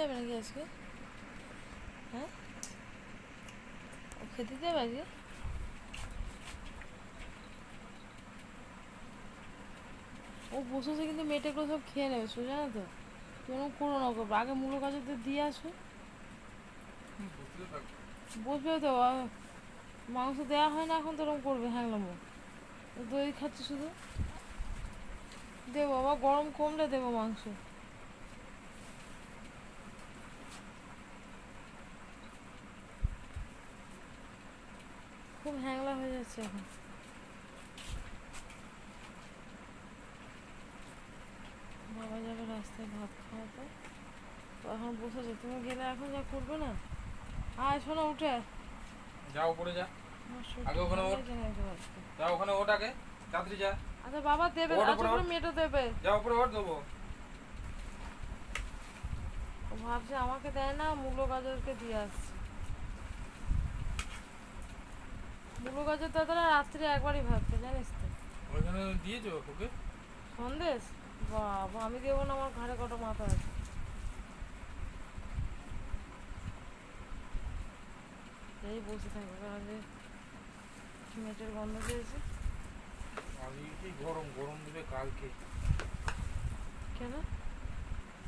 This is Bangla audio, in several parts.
যাবে নাকি আজকে? হ্যাঁ? ও খেতে যাবে আজকে? ও বসেছে কিন্তু মেয়েটাগুলো সব খেয়ে নেবে সোজা না তো? ওরকম করো না ওকে, আগে মূলো গাছেতে দিয়ে আসো। বসবে তো মাংস দেওয়া হয় না এখন তো ওরকম করবে হ্যাংলামো দই খাচ্ছে শুধু। দেবো আবার গরম কমলে দেবো মাংস। খুব হ্যাংলা হয়ে যাচ্ছে এখন। বাবা যাবে রাস্তায় ভাত খাওয়াতে। তো এখন বসেছে তুমি গেলে এখন যা করবে না? আয় শোনো উঠে। যা উপরে যা। আগে ওখানে ওঠ। যা ওখানে ওঠ আগে। তাড়াতাড়ি যা। আচ্ছা বাবা দেবে আচ্ছা মেয়েটা দেবে। যা উপরে ওঠ দেবো। ভাবছে আমাকে দেয় না মূলো গাজরকে দিয়ে আসছে। গাজর দাদারা রাত্রে একবারই ভাবছে জানিস তো। ওইখানে দিয়েছ ওকে? সন্দেশ? বাবা আমি দেবো না আমার ঘাড়ে কত মাথা আছে। এই বসে থাকবে কারণ যে মেটের গন্ধ পেয়েছে। আজকে গরম গরম দেবে কালকে কেন?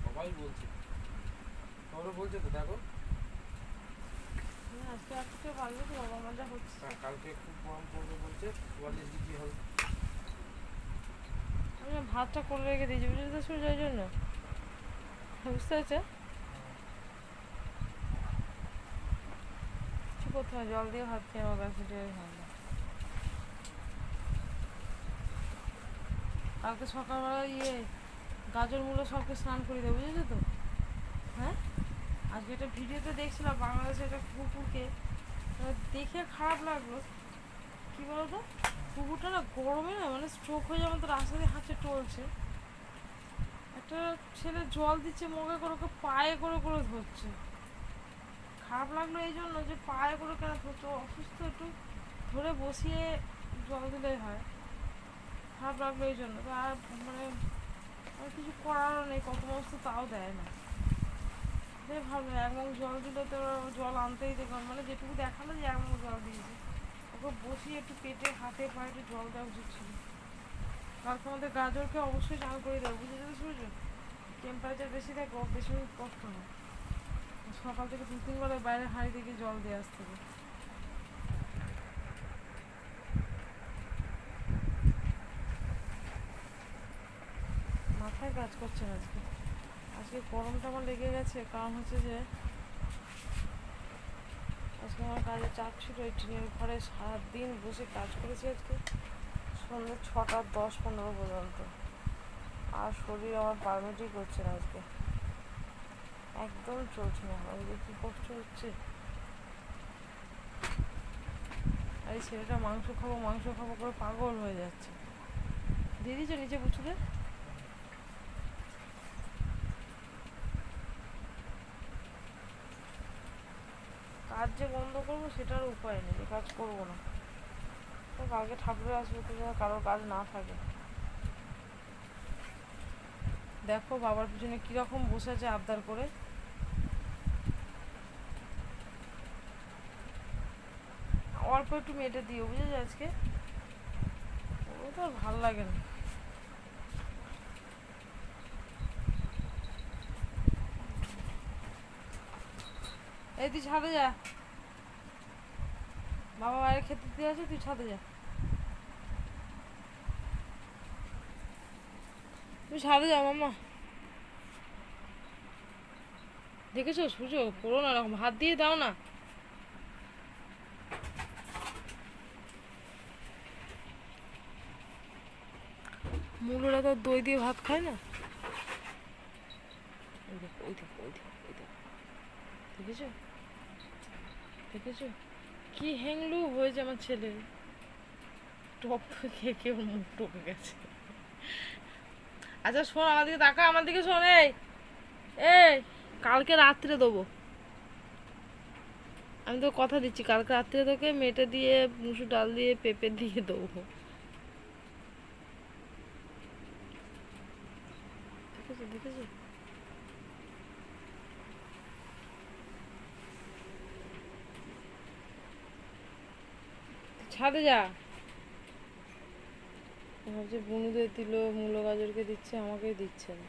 সবাই বলছে। সবাই বলছে তো দেখো। আজকে আজকে পারবে তো বাবা মজা হচ্ছে। কা- কালকে খুব গরম পড়বে বলছে চুয়াল্লিশ ডিগ্রি হবে। আমি ভাতটা করে রেখে দিয়েছি বুঝলি তো সূর্যের জন্য? বুঝতে পারছে? কিছু করতে হয় জল দিয়ে খেয়ে আমার কাছে ভালো কালকে সকালবেলা ইয়ে গাজর মূলো সবকে স্নান করে দেবো বুঝেছ তো? হ্যাঁ? আজকে একটা ভিডিওতে দেখছিলাম বাংলাদেশে একটা কুকুরকে দেখে খারাপ লাগল। কি বলতো? কুকুরটা না গরমে না মানে স্ট্রোক হয়ে যাওয়ার মতো রাস্তা দিয়ে হাঁটছে, টলছে। একটা ছেলে জল দিচ্ছে মগে করে, ওকে পায়ে করে করে ধরছে। খারাপ লাগল এই জন্য যে পায়ে করে কেন ধরছে? অসুস্থ একটু ধরে বসিয়ে জল দিলেই হয়। খারাপ লাগল এই জন্য। তো আর মানে আর কিছু করারও নেই, কত মানুষ তো তাও দেয় না। তাই ভাবলাম এক মগ জল দিলে তো জল আনতেই দেখলাম মানে যেটুকু দেখাল যে এক মগ জল দিয়েছে। ওকে বসিয়ে একটু পেটে, হাতে পায়ে একটু জল দেওয়া উচিত ছিল। কালকে আমাদের গাজরকে অবশ্যই চান করে দেবো বুঝে যেতে সূর্য? টেম্পারেচার বেশি থাকে বেশি কষ্ট হয়। সকাল থেকে দু ওই বাইরে হাঁড়ি থেকে জল দিয়ে আসতে হবে। মাথায় কাজ করছে আজকে। আজকে গরমটা আমার লেগে গেছে, কারণ হচ্ছে যে আজকে আমার কাজে চাপ ছিল ওই টিনের ঘরে সারাদিন বসে কাজ করেছি আজকে। সন্ধ্যে ছটা দশ পনেরো পর্যন্ত। আর শরীর আমার পারমিটই করছে না আজকে। একদম চলছে না। ওই যে কী কষ্ট হচ্ছে। আর এই ছেলেটা মাংস খাব মাংস খাব করে পাগল হয়ে যাচ্ছে। দিয়ে দিয়েছ নিচে বুঝলে যে বন্ধ করব সেটার উপায় নেই যে কাজ করব না। তো কালকে ঠাকুরে আসবে তো যেন কারোর কাজ না থাকে। দেখো বাবার পিছনে কীরকম বসে আছে আবদার করে। অল্প একটু মেয়েটা দিও, বুঝেছ আজকে? ও তো ভালো লাগে না। এই তুই ছাদে যা। বাবা বাইরে খেতে দিয়ে আছে তুই ছাদে যা। তুই ছাদে যা মামা। দেখেছ সূর্য করো না এরকম। হাত দিয়ে দাও না। মুলোরা তো দই দিয়ে ভাত খায় না। দেখেছ? দেখেছ? কি হ্যাংলু হয়েছে আমার ছেলে? টপ খেয়ে ওর মুখ টপে গেছে। আচ্ছা শোন, আমার দিকে তাকা আমার দিকে শোন, এই কালকে রাত্রে দেবো। আমি তো কথা দিচ্ছি, কালকে রাত্রে তোকে মেটে দিয়ে, মুসুর ডাল দিয়ে, পেঁপে দিয়ে দেবো। দেখেছ দেখেছ? ছাদে যা। ভাবছি বুনুদের দিল, মূলো গাজরকে দিচ্ছে আমাকে দিচ্ছে না।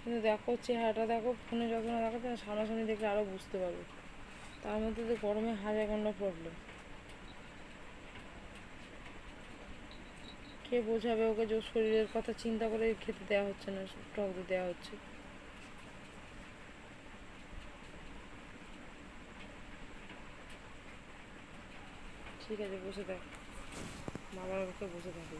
কিন্তু দেখো, চেহারাটা দেখো, ফোনে যখন দেখাচ্ছে না সামনাসামনি দেখলে আরও বুঝতে পারবে। তার মধ্যে তো গরমে হাজার ঘণ্টা প্রবলেম কে বোঝাবে ওকে যে শরীরের কথা চিন্তা করে খেতে দেওয়া হচ্ছে না, টক দেওয়া হচ্ছে। ঠিক আছে বসে থাক। মামার ওকে বসে থাকবে